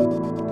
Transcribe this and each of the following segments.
W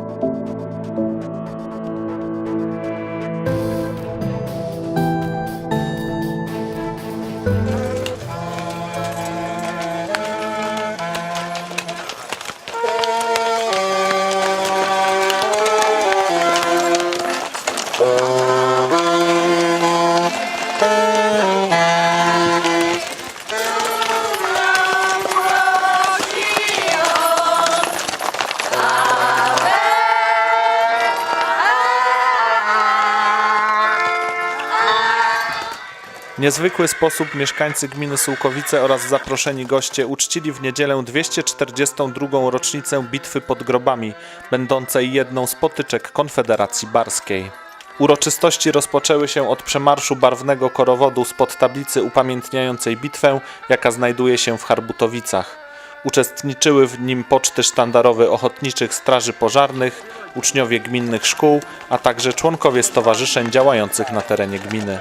niezwykły sposób mieszkańcy gminy Sułkowice oraz zaproszeni goście uczcili w niedzielę 242. rocznicę Bitwy pod Grobami, będącej jedną z potyczek Konfederacji Barskiej. Uroczystości rozpoczęły się od przemarszu barwnego korowodu spod tablicy upamiętniającej bitwę, jaka znajduje się w Harbutowicach. Uczestniczyły w nim poczty sztandarowe ochotniczych straży pożarnych, uczniowie gminnych szkół, a także członkowie stowarzyszeń działających na terenie gminy.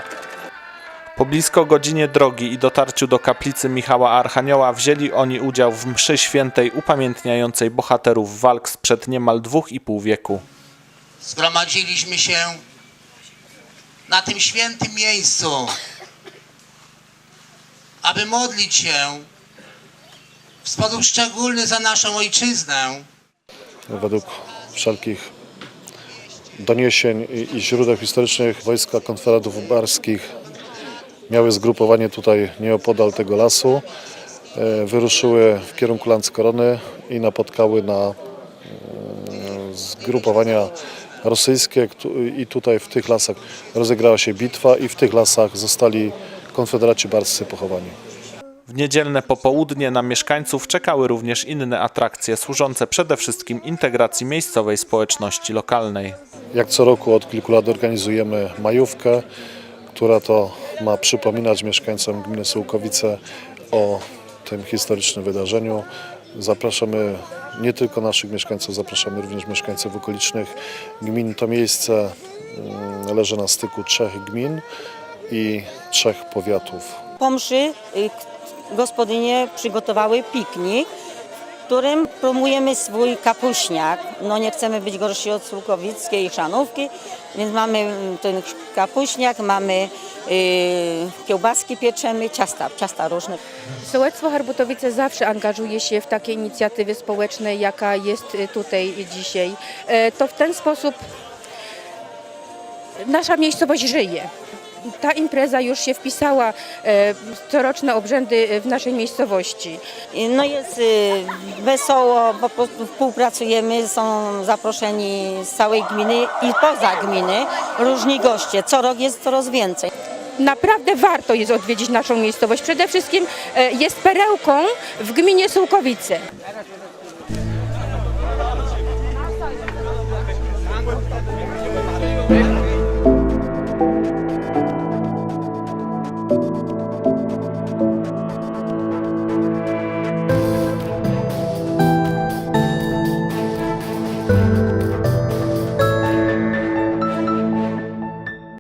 Po blisko godzinie drogi i dotarciu do kaplicy Michała Archanioła wzięli oni udział w mszy świętej upamiętniającej bohaterów walk sprzed niemal dwóch i pół wieku. zgromadziliśmy się na tym świętym miejscu, aby modlić się w sposób szczególny za naszą ojczyznę, według wszelkich doniesień i, i źródeł historycznych wojska konfederatów barskich miały zgrupowanie tutaj nieopodal tego lasu. E, Wyruszyły w kierunku Landskorony i napotkały na mm, zgrupowania rosyjskie i tutaj w tych lasach rozegrała się bitwa i w tych lasach zostali konfederaci barscy pochowani. W niedzielne popołudnie na mieszkańców czekały również inne atrakcje służące przede wszystkim integracji miejscowej społeczności lokalnej. Jak co roku od kilku lat organizujemy majówkę, która to ma przypominać mieszkańcom gminy Sułkowice o tym historycznym wydarzeniu. Zapraszamy nie tylko naszych mieszkańców, zapraszamy również mieszkańców okolicznych gmin. To miejsce mm, leży na styku trzech gmin i trzech powiatów. Po mszy y, gospodynie przygotowały piknik, którym promujemy swój kapuśniak. No nie chcemy być gorsi od Sułkowickiej Szanówki, więc mamy mm, ten kapuśniak, mamy y, kiełbaski pieczemy, ciasta, ciasta różne. Sołectwo Harbutowice zawsze angażuje się w takie inicjatywy społeczne, jaka jest y, tutaj dzisiaj. E, To w ten sposób nasza miejscowość żyje. Ta impreza już się wpisała e, w coroczne obrzędy w naszej miejscowości. No jest y, wesoło, po prostu współpracujemy, są zaproszeni z całej gminy i poza gminy różni goście. Co rok jest coraz więcej. Naprawdę warto jest odwiedzić naszą miejscowość. Przede wszystkim e, jest perełką w gminie Sułkowice.